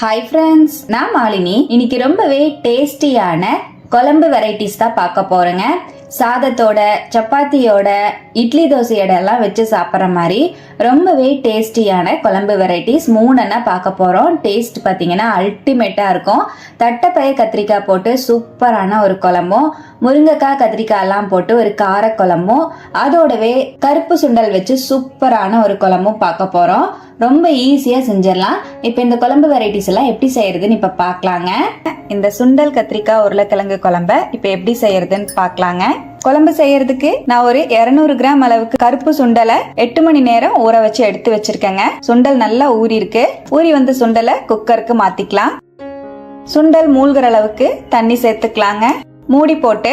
Hi friends நான் மாலினி. இன்னைக்கு ரொம்பவே டேஸ்டியான குழம்பு வெரைட்டிஸ் தான் பார்க்க போறேங்க. சாதத்தோட சப்பாத்தியோட இட்லி தோசையோட எல்லாம் வச்சு சாப்பிட்ற மாதிரி ரொம்பவே டேஸ்டியான குழம்பு வெரைட்டிஸ் மூணுன்னா பார்க்க போகிறோம் டேஸ்ட் பார்த்தீங்கன்னா அல்டிமேட்டாக இருக்கும். தட்டைப்பயிர் கத்திரிக்காய் போட்டு சூப்பரான ஒரு குழம்பும் முருங்கைக்காய் கத்திரிக்காய் எல்லாம் போட்டு ஒரு கார குழம்பும் அதோடவே கருப்பு சுண்டல் வச்சு சூப்பரான ஒரு குழம்பும் பார்க்க போகிறோம் ரொம்ப ஈஸியாக செஞ்சிடலாம். இப்போ இந்த குழம்பு வெரைட்டிஸ் எல்லாம் எப்படி செய்யறதுன்னு இப்போ பார்க்கலாங்க. இந்த சுண்டல் கத்திரிக்காய் உருளைக்கிழங்கு குழம்ப இப்போ எப்படி செய்யறதுன்னு பார்க்கலாங்க. குழம்பு செய்யறதுக்கு நான் ஒரு 200 கிராம் அளவுக்கு கருப்பு சுண்டலை எட்டு மணி நேரம் ஊற வச்சு எடுத்து வச்சிருக்கேங்க. சுண்டல் நல்லா ஊறி இருக்கு ஊறி வந்த சுண்டலை குக்கருக்கு மாத்திக்கலாம். சுண்டல் மூழ்கிற அளவுக்கு தண்ணி சேர்த்துக்கலாங்க. மூடி போட்டு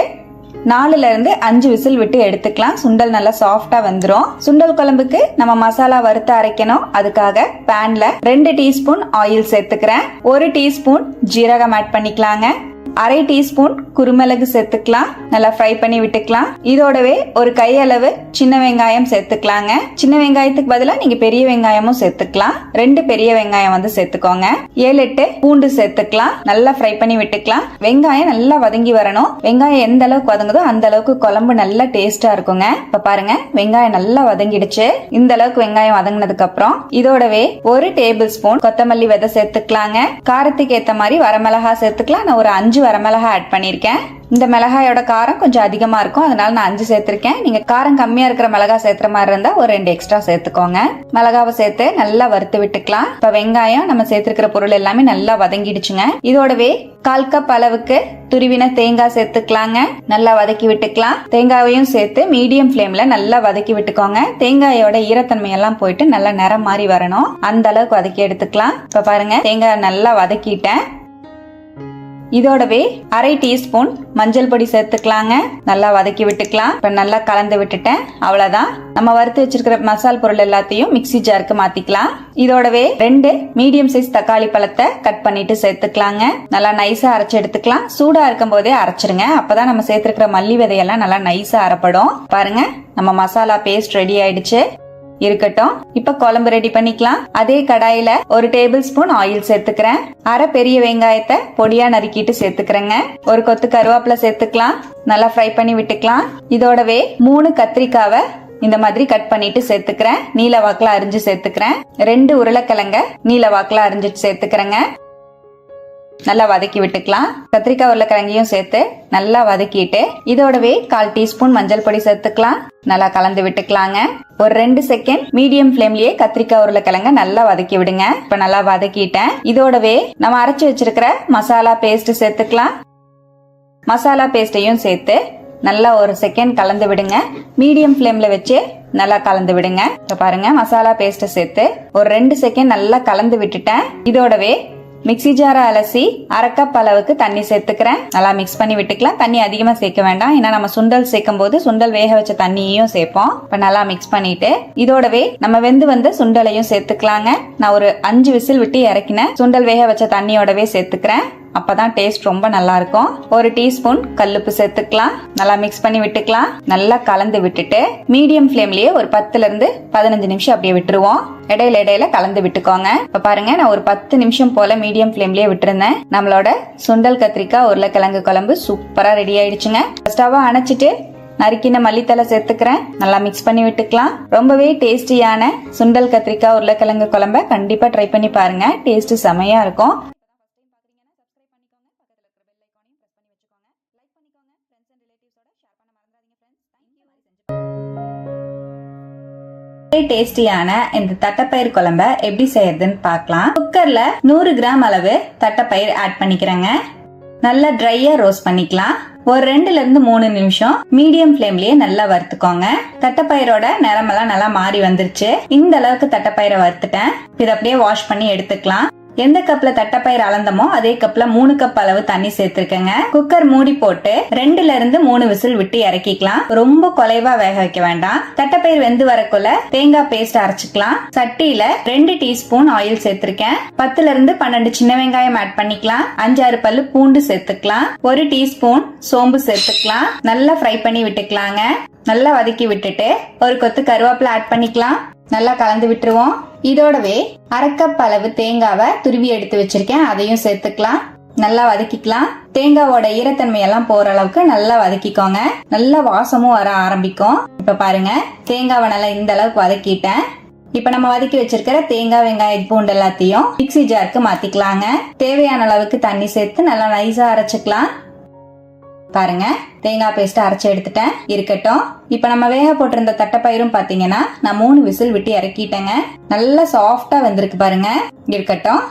நாலுல இருந்து அஞ்சு விசில் விட்டு எடுத்துக்கலாம். சுண்டல் நல்லா சாஃப்டா வந்துடும் சுண்டல் குழம்புக்கு நம்ம மசாலா வறுத்து அரைக்கணும். அதுக்காக பேன்ல ரெண்டு டீஸ்பூன் ஆயில் சேர்த்துக்கிறேன். ஒரு டீஸ்பூன் ஜீரகம் ஆட் பண்ணிக்கலாங்க. அரை டீஸ்பூன் குருமிளகு சேர்த்துக்கலாம். நல்லா ஃப்ரை பண்ணி விட்டுக்கலாம். இதோடவே ஒரு கையளவு சின்ன வெங்காயம் சேர்த்துக்கலாங்க. சின்ன வெங்காயத்துக்கு பதிலாக நீங்க பெரிய வெங்காயமும் சேர்த்துக்கலாம். ரெண்டு பெரிய வெங்காயம் வந்து சேர்த்துக்கோங்க. ஏழு எட்டு பூண்டு சேர்த்துக்கலாம். நல்லா ஃப்ரை பண்ணி விட்டுக்கலாம். வெங்காயம் நல்லா வதங்கி வரணும். வெங்காயம் எந்த அளவுக்கு வதங்குதோ அந்த அளவுக்கு குழம்பு நல்லா டேஸ்டா இருக்குங்க. இப்ப பாருங்க வெங்காயம் நல்லா வதங்கிடுச்சு. இந்த அளவுக்கு வெங்காயம் வதங்கினதுக்கு அப்புறம் இதோடவே ஒரு டேபிள் ஸ்பூன் கொத்தமல்லி விதை சேர்த்துக்கலாங்க. காரத்துக்கு ஏத்த மாதிரி வரமிளகா சேர்த்துக்கலாம். நான் ஒரு அஞ்சு வரமிளகா ஆட் பண்ணியிருக்கேன். இந்த மிளகாயோட காரம் கொஞ்சம் அதிகமாக இருக்கும். அதனால நான் அஞ்சு சேர்த்துருக்கேன். நீங்கள் காரம் கம்மியாக இருக்கிற மிளகா சேர்த்துற மாதிரி இருந்தால் ஒரு ரெண்டு எக்ஸ்ட்ரா சேர்த்துக்கோங்க. மிளகாவை சேர்த்து நல்லா வறுத்து விட்டுக்கலாம். இப்போ வெங்காயம் நம்ம சேர்த்துருக்கிற பொருள் எல்லாமே நல்லா வதங்கிடுச்சுங்க. இதோடவே கால் கப் அளவுக்கு துருவின தேங்காய் சேர்த்துக்கலாங்க. நல்லா வதக்கி விட்டுக்கலாம். தேங்காயையும் சேர்த்து மீடியம் ஃப்ளேம்ல நல்லா வதக்கி விட்டுக்கோங்க. தேங்காயோட ஈரத்தன்மை எல்லாம் போயிட்டு நல்லா நிறம் மாறி வரணும். அந்த அளவுக்கு வதக்கி எடுத்துக்கலாம். இப்ப பாருங்க தேங்காய் நல்லா வதக்கிட்டேன். இதோடவே அரை டீஸ்பூன் மஞ்சள் பொடி சேர்த்துக்கலாங்க. நல்லா வதக்கி விட்டுக்கலாம். இப்ப நல்லா கலந்து விட்டுட்டேன். அவ்வளவுதான். நம்ம வறுத்து வச்சிருக்கிற மசால் பொருள் எல்லாத்தையும் மிக்ஸி ஜாருக்கு மாத்திக்கலாம். இதோடவே ரெண்டு மீடியம் சைஸ் தக்காளி பழத்தை கட் பண்ணிட்டு சேர்த்துக்கலாங்க. நல்லா நைஸா அரைச்சு எடுத்துக்கலாம். சூடா இருக்கும் போதே அரைச்சிருங்க. அப்பதான் நம்ம சேர்த்திருக்கிற மல்லி விதையெல்லாம் நல்லா நைஸா அரைப்படும். பாருங்க. நம்ம மசாலா பேஸ்ட் ரெடி ஆயிடுச்சு. இருக்கட்டும். இப்ப குழம்பு ரெடி பண்ணிக்கலாம். அதே கடாயில ஒரு டேபிள் ஸ்பூன் ஆயில் சேர்த்துக்கிறேன். அரை பெரிய வெங்காயத்தை பொடியா நறுக்கிட்டு சேர்த்துக்கிறேங்க. ஒரு கொத்து கருவேப்பிலை சேர்த்துக்கலாம். நல்லா ஃப்ரை பண்ணி விட்டுக்கலாம். இதோடவே மூணு கத்திரிக்காவை இந்த மாதிரி கட் பண்ணிட்டு சேர்த்துக்கிறேன். நீல வாக்குல அரிஞ்சு சேர்த்துக்கிறேன். ரெண்டு உருளைக்கிழங்க நீல வாக்குல அரிஞ்சு சேர்த்துக்கிறேங்க. நல்லா வதக்கி விட்டுக்கலாம். கத்திரிக்காய் உருளைக்கிழங்கையும் சேர்த்து நல்லா வதக்கிட்டு இதோடவே கால் டீஸ்பூன் மஞ்சள் பொடி சேர்த்துக்கலாம். நல்லா கலந்து விட்டுக்கலாங்க. ஒரு ரெண்டு செகண்ட் மீடியம் ஃப்ளேம்லயே கத்திரிக்காய் உருளைக்கிழங்க நல்லா வதக்கி விடுங்க. இப்ப நல்லா வதக்கிட்டேன். இதோடவே நம்ம அரைச்சு வச்சிருக்கிற மசாலா பேஸ்ட் சேர்த்துக்கலாம். மசாலா பேஸ்டையும் சேர்த்து நல்லா ஒரு செகண்ட் கலந்து விடுங்க. மீடியம் ஃப்ளேமில் வச்சு நல்லா கலந்து விடுங்க. இப்ப பாருங்க மசாலா பேஸ்ட்டை சேர்த்து ஒரு ரெண்டு செகண்ட் நல்லா கலந்து விட்டுட்டேன். இதோடவே மிக்ஸி ஜாரை அலசி அரைக்கப் அளவுக்கு தண்ணி சேர்த்துக்கிறேன். நல்லா மிக்ஸ் பண்ணி விட்டுக்கலாம். தண்ணி அதிகமா சேர்க்க வேண்டாம். ஏன்னா நம்ம சுண்டல் சேர்க்கும் போது சுண்டல் வேக வச்ச தண்ணியையும் சேர்ப்போம். இப்ப நல்லா மிக்ஸ் பண்ணிட்டு இதோடவே நம்ம வெந்து வந்த சுண்டலையும் சேர்த்துக்கலாங்க. நான் ஒரு அஞ்சு விசில் விட்டு இறக்கினேன். சுண்டல் வேக வச்ச தண்ணியோடவே சேர்த்துக்கிறேன். அப்பதான் டேஸ்ட் ரொம்ப நல்லா இருக்கும் ஒரு டீஸ்பூன் கல்லுப்பு சேர்த்துக்கலாம். நல்லா மிக்ஸ் பண்ணி விட்டுக்கலாம். நல்லா கலந்து விட்டுட்டு மீடியம் ஃப்ளேம்லயே ஒரு பத்துல இருந்து பதினஞ்சு நிமிஷம் அப்படியே விட்டுருவோம். இடையில இடையில கலந்து விட்டுக்கோங்க. இப்ப பாருங்க நான் ஒரு பத்து நிமிஷம் போல மீடியம் ஃப்ளேம்லயே விட்டுருந்தேன். நம்மளோட சுண்டல் கத்திரிக்காய் உருளைக்கிழங்கு குழம்பு சூப்பரா ரெடி ஆயிடுச்சுங்க. ஸ்டவ் அணைச்சிட்டு நறுக்கின மல்லித்தலை சேர்த்துக்கிறேன். நல்லா மிக்ஸ் பண்ணி விட்டுக்கலாம். ரொம்பவே டேஸ்டியான சுண்டல் கத்திரிக்காய் உருளைக்கிழங்கு குழம்ப கண்டிப்பா ட்ரை பண்ணி பாருங்க. டேஸ்ட் செமையா இருக்கும். டேஸ்டியான இந்த தட்டைப்பயிர் குழம்ப எப்படி செய்யறதுன்னு பார்க்கலாம். குக்கர்ல நூறு கிராம் அளவு தட்டைப்பயிர் ஆட் பண்ணிக்கிறேங்க. நல்லா ட்ரையா ரோஸ்ட் பண்ணிக்கலாம். ஒரு ரெண்டுல இருந்து மூணு நிமிஷம் மீடியம் ஃப்ளேம்லயே நல்லா வறுத்துக்கோங்க. தட்டைப்பயிரோட நிறமெல்லாம் நல்லா மாறி வந்துருச்சு. இந்த அளவுக்கு தட்டைப்பயிரை வறுத்துட்டேன். இதை அப்படியே வாஷ் பண்ணி எடுத்துக்கலாம். எந்த கப்ல தட்டைப்பயிர் அளந்தமோ அதே கப்ல மூணு கப் அளவு தண்ணி சேர்த்திருக்கேங்க. குக்கர் மூடி போட்டு ரெண்டுல இருந்து மூணு விசில் விட்டு இறக்கிக்கலாம். ரொம்ப குலைவா வேக வைக்க வேண்டாம். தட்டைப்பயிர் வெந்து வரக்குள்ள தேங்காய் பேஸ்ட் அரைச்சுக்கலாம். சட்டியில ரெண்டு டீஸ்பூன் ஆயில் சேர்த்திருக்கேன். பத்துல இருந்து பன்னெண்டு சின்ன வெங்காயம் ஆட் பண்ணிக்கலாம். அஞ்சாறு பல்லு பூண்டு சேர்த்துக்கலாம். ஒரு டீஸ்பூன் சோம்பு சேர்த்துக்கலாம். நல்லா ஃப்ரை பண்ணி விட்டுக்கலாங்க. நல்லா வதக்கி விட்டுட்டு ஒரு கொத்து கருவேப்பிலை ஆட் பண்ணிக்கலாம். நல்லா கலந்து விட்டுருவோம். இதோடவே அரைக்கப் அளவு தேங்காவை துருவி எடுத்து வச்சிருக்கேன். அதையும் சேர்த்துக்கலாம். நல்லா வதக்கிக்கலாம். தேங்காவோட ஈரத்தன்மை எல்லாம் போற அளவுக்கு நல்லா வதக்கிக்கோங்க. நல்ல வாசமும் வர ஆரம்பிக்கும். இப்ப பாருங்க தேங்காவை நல்லா இந்த அளவுக்கு வதக்கிட்டேன். இப்ப நம்ம வதக்கி வச்சிருக்கிற தேங்காய் வெங்காய பூண்டு எல்லாத்தையும் மிக்ஸி ஜாருக்கு மாத்திக்கலாங்க. தேவையான அளவுக்கு தண்ணி சேர்த்து நல்லா நைஸா அரைச்சுக்கலாம். பாருங்க. தேங்காய் பேஸ்ட் அரைச்சு எடுத்துட்டேன். இருக்கட்டும். இப்ப நம்ம வேக போட்டிருந்த தட்டைப்பயிரும் பாத்தீங்கன்னா நான் மூணு விசில் விட்டு இறக்கிட்டேங்க. நல்லா சாஃப்டா வந்திருக்கு பாருங்க. இருக்கட்டும்.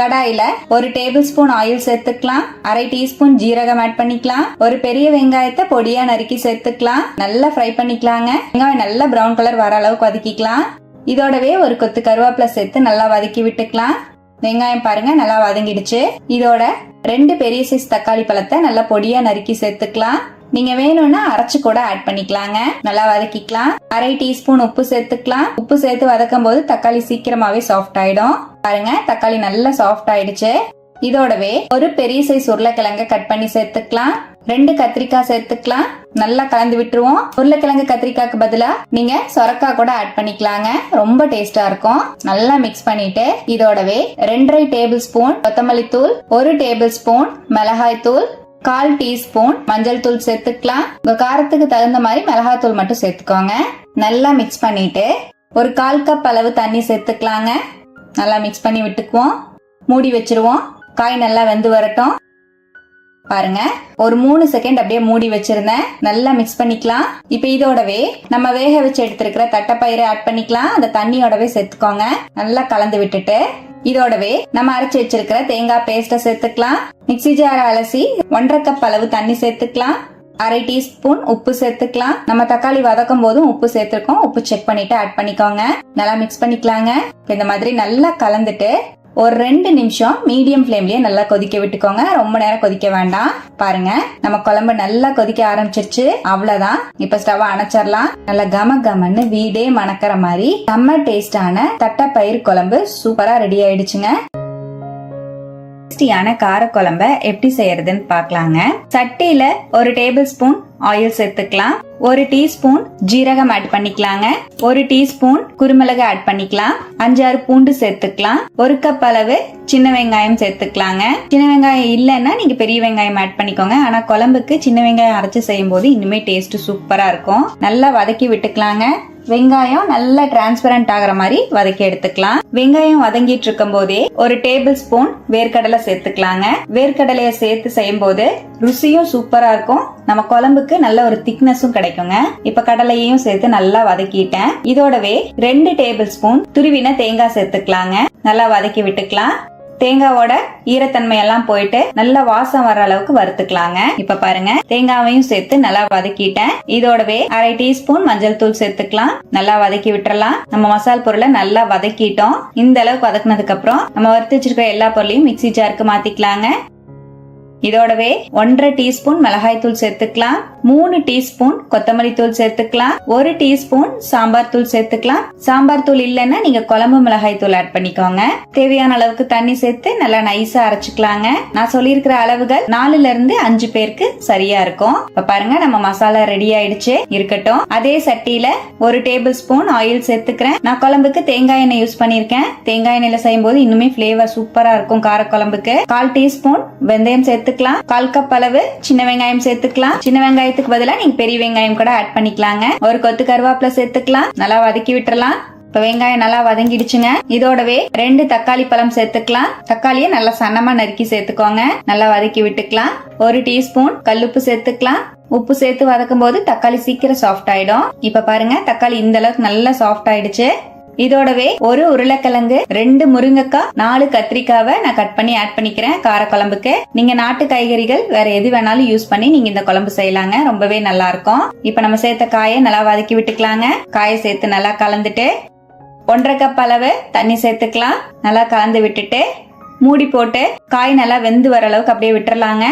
கடாயில ஒரு டேபிள் ஸ்பூன் ஆயில் சேர்த்துக்கலாம். அரை டீஸ்பூன் ஜீரகம் ஆட் பண்ணிக்கலாம். ஒரு பெரிய வெங்காயத்தை பொடியா நறுக்கி சேர்த்துக்கலாம். நல்லா ஃப்ரை பண்ணிக்கலாங்க. வெங்காயம் நல்லா பிரவுன் கலர் வர அளவுக்கு வதக்கிக்கலாம். இதோடவே ஒரு கொத்து கருவேப்பிலை சேர்த்து நல்லா வதக்கி விட்டுக்கலாம். வெங்காயம் பாருங்க நல்லா வதங்கிடுச்சு. இதோட ரெண்டு பெரிய சைஸ் தக்காளி பழத்தை நல்லா பொடியா நறுக்கி சேர்த்துக்கலாம். நீங்க வேணும்னா அரைச்சு கூட ஆட் பண்ணிக்கலாங்க. நல்லா வதக்கிக்கலாம். அரை டீஸ்பூன் உப்பு சேர்த்துக்கலாம். உப்பு சேர்த்து வதக்கும் போது தக்காளி சீக்கிரமாவே சாஃப்ட் ஆயிடும். பாருங்க தக்காளி நல்லா சாஃப்ட் ஆயிடுச்சு. இதோடவே ஒரு பெரிய சைஸ் உருளைக்கிழங்க கட் பண்ணி சேர்த்துக்கலாம். ரெண்டு கத்திரிக்காய் சேர்த்துக்கலாம். நல்லா கலந்து விட்டுருவோம். உருளைக்கிழங்கு கத்திரிக்காய்க்கு பதிலா நீங்க சொரக்காய் கூட ஆட் பண்ணிக்கலாங்க. ரொம்ப டேஸ்டா இருக்கும். நல்லா மிக்ஸ் பண்ணிட்டு இதோடவே ரெண்டரை டேபிள் ஸ்பூன் கொத்தமல்லி தூள் ஒரு டேபிள் ஸ்பூன் மிளகாய் தூள் கால் டீஸ்பூன் மஞ்சள் தூள் சேர்த்துக்கலாம். உங்க காரத்துக்கு தகுந்த மாதிரி மிளகாய் தூள் மட்டும் சேர்த்துக்கோங்க. நல்லா மிக்ஸ் பண்ணிட்டு ஒரு கால் கப் அளவு தண்ணி சேர்த்துக்கலாங்க. நல்லா மிக்ஸ் பண்ணி விட்டுக்குவோம். மூடி வச்சிருவோம். காய் நல்லா வெந்து வரட்டும். பாருங்க. ஒரு மூணு செகண்ட் அப்படியே மூடி வச்சிருந்தேன். நல்லா மிக்ஸ் பண்ணிக்கலாம். இப்போ இதோடவே நம்ம வேக வச்சு எடுத்திருக்கிற தட்டைப்பயிரை ஆட் பண்ணிக்கலாம். அந்த தண்ணியோடவே சேர்த்துக்கோங்க. நல்லா கலந்து விட்டுட்டு இதோடவே நம்ம அரைச்சு வச்சிருக்கிற தேங்காய் பேஸ்ட சேர்த்துக்கலாம். மிக்ஸி ஜார் அலசி ஒன்றரை கப் அளவு தண்ணி சேர்த்துக்கலாம். அரை டீஸ்பூன் உப்பு சேர்த்துக்கலாம். நம்ம தக்காளி வதக்கும் போதும் உப்பு சேர்த்துருக்கோம். உப்பு செக் பண்ணிட்டு ஆட் பண்ணிக்கோங்க. நல்லா மிக்ஸ் பண்ணிக்கலாங்க. இந்த மாதிரி நல்லா கலந்துட்டு ஒரு ரெண்டு நிமிஷம் மீடியம் ஃப்ளேம்லயே நல்லா கொதிக்க விட்டுக்கோங்க. ரொம்ப நேரம் கொதிக்க வேண்டாம். பாருங்க நம்ம குழம்பு நல்லா கொதிக்க ஆரம்பிச்சிருச்சு. அவ்வளவுதான். இப்ப ஸ்டவ் அணைச்சிடலாம். நல்லா கம கமன்னு வீடே மணக்கிற மாதிரி செம்ம டேஸ்டான தட்டைப்பயிர் குழம்பு சூப்பரா ரெடி ஆயிடுச்சுங்க. டேஸ்டியான கார குழம்ப எப்படி செய்யறதுன்னு பார்க்கலாங்க. சட்டியில ஒரு டேபிள் ஸ்பூன் ஆயில் சேர்த்துக்கலாம். ஒரு டீஸ்பூன் ஜீரகம் ஆட் பண்ணிக்கலாங்க. ஒரு டீஸ்பூன் குருமிளகு ஆட் பண்ணிக்கலாம். அஞ்சாறு பூண்டு சேர்த்துக்கலாம். ஒரு கப் அளவு சின்ன வெங்காயம் சேர்த்துக்கலாங்க. சின்ன வெங்காயம் இல்லைன்னா நீங்க பெரிய வெங்காயம் ஆட் பண்ணிக்கோங்க. ஆனா குழம்புக்கு சின்ன வெங்காயம் அரைச்சு செய்யும் போது இன்னுமே டேஸ்ட் சூப்பரா இருக்கும். நல்லா வதக்கி விட்டுக்கலாங்க. வெங்காயம் நல்லா டிரான்ஸ்பரண்ட் ஆகிற மாதிரி வதக்கி எடுத்துக்கலாம். வெங்காயம் வதங்கிட்டு இருக்கும் போதே ஒரு டேபிள் ஸ்பூன் வேர்க்கடலை சேர்த்துக்கலாங்க. வேர்க்கடலைய சேர்த்து செய்யும் போது ருசியும் சூப்பரா இருக்கும். நம்ம குழம்புக்கு நல்ல ஒரு திக்னஸும் கிடைக்கும். கிடைக்குங்க இப்ப கடலையையும் சேர்த்து நல்லா வதக்கிட்டேன். இதோடவே ரெண்டு டேபிள் ஸ்பூன் துருவின தேங்காய் சேர்த்துக்கலாங்க. நல்லா வதக்கி விட்டுக்கலாம். தேங்காவோட ஈரத்தன்மை எல்லாம் போயிட்டு நல்ல வாசம் வர அளவுக்கு வறுத்துக்கலாங்க. இப்ப பாருங்க தேங்காவையும் சேர்த்து நல்லா வதக்கிட்டேன். இதோடவே அரை டீஸ்பூன் மஞ்சள் தூள் சேர்த்துக்கலாம். நல்லா வதக்கி விட்டுறலாம். நம்ம மசால் பொருளை நல்லா வதக்கிட்டோம். இந்த அளவுக்கு வதக்குனதுக்கு அப்புறம் நம்ம வறுத்து வச்சிருக்கிற எல்லா பொருளையும் மிக்ஸி ஜாருக்கு மாத்திக்கலாங்க. இதோடவே ஒன்றரை டீஸ்பூன் மிளகாய் தூள் சேர்த்துக்கலாம். மூணு டீஸ்பூன் கொத்தமல்லி தூள் சேர்த்துக்கலாம். ஒரு டீஸ்பூன் சாம்பார் தூள் சேர்த்துக்கலாம். சாம்பார் தூள் இல்லைன்னா நீங்க குழம்பு மிளகாய் தூள் ஆட் பண்ணிக்கோங்க. தேவையான அளவுக்கு தண்ணி சேர்த்து நல்லா நைஸா அரைச்சுக்கலாங்க. நான் சொல்லியிருக்கிற அளவுகள் நாலுல இருந்து அஞ்சு பேருக்கு சரியா இருக்கும். இப்ப பாருங்க நம்ம மசாலா ரெடி ஆயிடுச்சு. இருக்கட்டும். அதே சட்டியில ஒரு டேபிள் ஸ்பூன் ஆயில் சேர்த்துக்கிறேன். நான் குழம்புக்கு தேங்காய் எண்ணெய் யூஸ் பண்ணிருக்கேன் தேங்காய் எண்ணெயில செய்யும் போது இன்னுமே பிளேவர் சூப்பரா இருக்கும் கார குழம்புக்கு கால் டீஸ்பூன் வெந்தயம் சேர்த்து சேர்த்துக்கலாம். கால் கப் அளவு சின்ன வெங்காயம் சேர்த்துக்கலாம். சின்ன வெங்காயத்துக்கு பதிலா நீங்க பெரிய வெங்காயம் கூட ஆட் பண்ணிக்கலாங்க. ஒரு கொத்து கருவேப்பிலை சேர்த்துக்கலாம். நல்லா வதக்கி விட்டுறலாம். இப்ப வெங்காயம் நல்லா வதங்கிடுச்சுங்க. இதோடவே ரெண்டு தக்காளி பழம் சேர்த்துக்கலாம். தக்காளியை நல்லா சன்னமா நறுக்கி சேர்த்துக்கோங்க. நல்லா வதக்கி விட்டுக்கலாம். ஒரு டீஸ்பூன் கல்லுப்பு சேர்த்துக்கலாம். உப்பு சேர்த்து வதக்கும் போது தக்காளி சீக்கிரம் சாஃப்ட் ஆயிடும். இப்ப பாருங்க தக்காளி இந்த அளவுக்கு நல்லா சாஃப்ட் ஆயிடுச்சு. இதோடவே ஒரு உருளைக்கிழங்கு ரெண்டு முருங்கைக்காய் நாலு கத்திரிக்காவை நான் கட் பண்ணி ஆட் பண்ணிக்கிறேன் கார குழம்புக்கு நீங்க நாட்டு காய்கறிகள் வேற எது வேணாலும் யூஸ் பண்ணி நீங்க இந்த குழம்பு செய்யலாங்க. ரொம்பவே நல்லா இருக்கும் இப்ப நம்ம சேர்த்த காயை நல்லா வதக்கி விட்டுக்கலாங்க. காயை சேர்த்து நல்லா கலந்துட்டு ஒன்றரை கப் அளவு தண்ணி சேர்த்துக்கலாம். நல்லா கலந்து விட்டுட்டு மூடி போட்டு காய் நல்லா வெந்து வர அளவுக்கு அப்படியே விட்டுறலாங்க.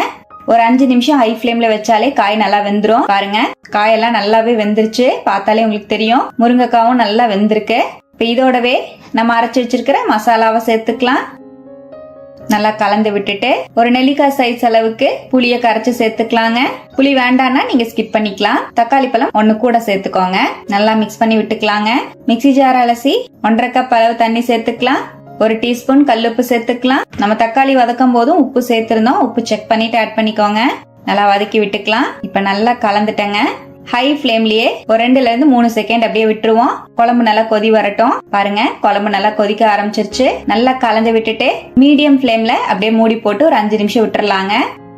ஒரு அஞ்சு நிமிஷம் ஹை ஃப்ளேம்ல வச்சாலே காய் நல்லா வெந்துரும். பாருங்க காயெல்லாம் நல்லாவே வெந்துருச்சு. பார்த்தாலே உங்களுக்கு தெரியும். முருங்கைக்காவும் நல்லா வெந்திருக்கு. இப்போ இதோடவே நம்ம அரைச்சி வச்சிருக்கிற மசாலாவை சேர்த்துக்கலாம். நல்லா கலந்து விட்டுட்டு ஒரு நெல்லிக்காய் சைஸ் அளவுக்கு புளிய கரைச்சு சேர்த்துக்கலாங்க. புளி வேண்டாம்னா நீங்க ஸ்கிப் பண்ணிக்கலாம். தக்காளி பழம் ஒண்ணு கூட சேர்த்துக்கோங்க. நல்லா மிக்ஸ் பண்ணி விட்டுக்கலாங்க. மிக்ஸி ஜார் அலசி ஒன்றரை கப் அளவு தண்ணி சேர்த்துக்கலாம். ஒரு டீஸ்பூன் கல்லுப்பு சேர்த்துக்கலாம். நம்ம தக்காளி வதக்கும் போதும் உப்பு சேர்த்திருந்தோம். உப்பு செக் பண்ணிட்டு ஆட் பண்ணிக்கோங்க. நல்லா வதக்கி விட்டுக்கலாம். இப்ப நல்லா கலந்துட்டேங்க. ஹை ஃப்ளேம்லயே ஒரு ரெண்டுல இருந்து மூணு செகண்ட் அப்படியே விட்டுருவோம். குழம்பு நல்லா கொதி வரட்டும். பாருங்க குழம்பு நல்லா கொதிக்க ஆரம்பிச்சிருச்சு. நல்லா கலந்து விட்டுட்டு மீடியம் ஃப்ளேம்ல அப்படியே மூடி போட்டு ஒரு அஞ்சு நிமிஷம் விட்டுறலாங்க.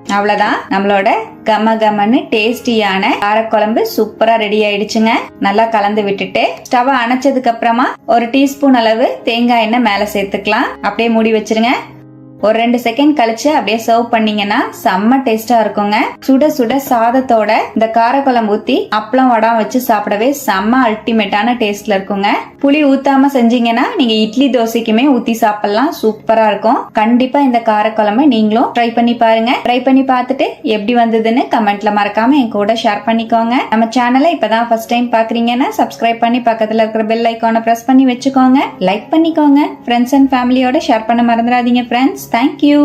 அவ்வளவுதான். நம்மளோட கம கமன்னு டேஸ்டியான காரக்குழம்பு சூப்பரா ரெடி ஆயிடுச்சுங்க. நல்லா கலந்து விட்டுட்டு ஸ்டவ் அணைச்சதுக்கு அப்புறமா ஒரு டீஸ்பூன் அளவு தேங்காய் எண்ணெய் மேல சேர்த்துக்கலாம். அப்படியே மூடி வச்சிருங்க. ஒரு ரெண்டு செகண்ட் கழிச்சு அப்படியே சர்வ் பண்ணீங்கன்னா செம்ம டேஸ்டா இருக்குங்க. சுட சுட சாதத்தோட இந்த காரக்குழம்பு ஊத்தி அப்பளம் வடம் வச்சு சாப்பிடவே செம்ம அல்டிமேட்டான டேஸ்ட்ல இருக்குங்க. புளி ஊத்தாம செஞ்சீங்கன்னா நீங்க இட்லி தோசைக்குமே ஊத்தி சாப்பிடலாம். சூப்பரா இருக்கும். கண்டிப்பா இந்த காரக்குழம்பு நீங்களும் ட்ரை பண்ணி பாருங்க. ட்ரை பண்ணி பார்த்துட்டு எப்படி வந்ததுன்னு கமெண்ட்ல மறக்காம என் கூட ஷேர் பண்ணிக்கோங்க. நம்ம சேனலை இப்பதான் ஃபர்ஸ்ட் டைம் பாக்குறீங்கன்னா சப்ஸ்கிரைப் பண்ணி பக்கத்துல இருக்கிற பெல் ஐக்கானை பிரஸ் பண்ணி வச்சுக்கோங்க. லைக் பண்ணிக்கோங்க. ஃப்ரெண்ட்ஸ் அண்ட் ஃபேமிலியோட ஷேர் பண்ண மறந்துடாதீங்க ஃப்ரெண்ட்ஸ் தேங்க்யூ